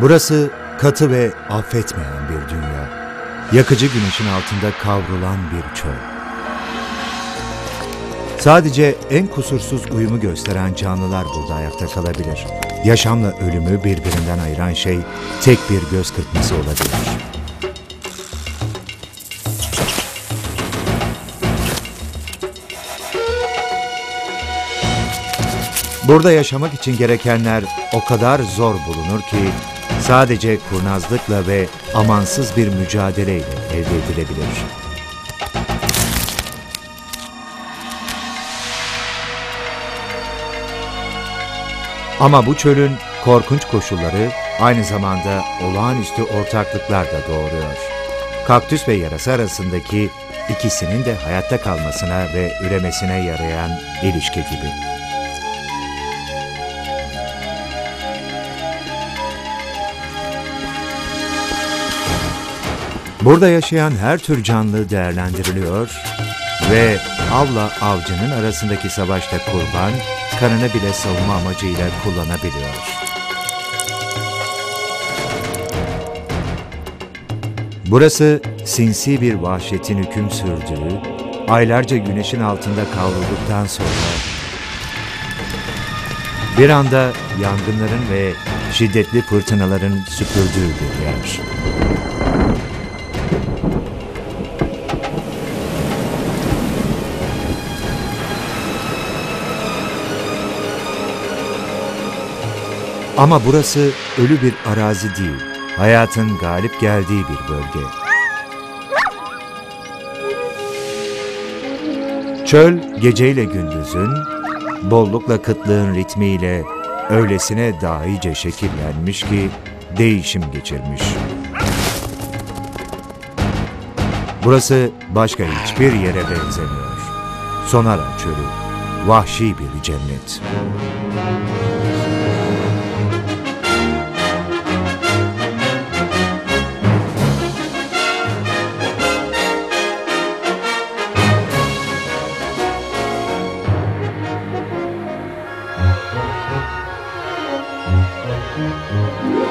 Burası katı ve affetmeyen bir dünya. Yakıcı güneşin altında kavrulan bir çöl. Sadece en kusursuz uyumu gösteren canlılar burada ayakta kalabilir. Yaşamla ölümü birbirinden ayıran şey tek bir göz kırpması olabilir. Burada yaşamak için gerekenler o kadar zor bulunur ki sadece kurnazlıkla ve amansız bir mücadeleyle elde edilebilir. Ama bu çölün korkunç koşulları aynı zamanda olağanüstü ortaklıklar da doğuruyor. Kaktüs ve yarası arasındaki ikisinin de hayatta kalmasına ve üremesine yarayan ilişki gibi. Burada yaşayan her tür canlı değerlendiriliyor ve avla avcının arasındaki savaşta kurban, kanını bile savunma amacıyla kullanabiliyor. Burası sinsi bir vahşetin hüküm sürdüğü, aylarca güneşin altında kavrulduktan sonra bir anda yangınların ve şiddetli fırtınaların süpürdüğü bir yer. Ama burası ölü bir arazi değil, hayatın galip geldiği bir bölge. Çöl geceyle gündüzün, bollukla kıtlığın ritmiyle öylesine dahice şekillenmiş ki değişim geçirmiş. Burası başka hiçbir yere benzemiyor. Sonara çölü, vahşi bir cennet. Yeah.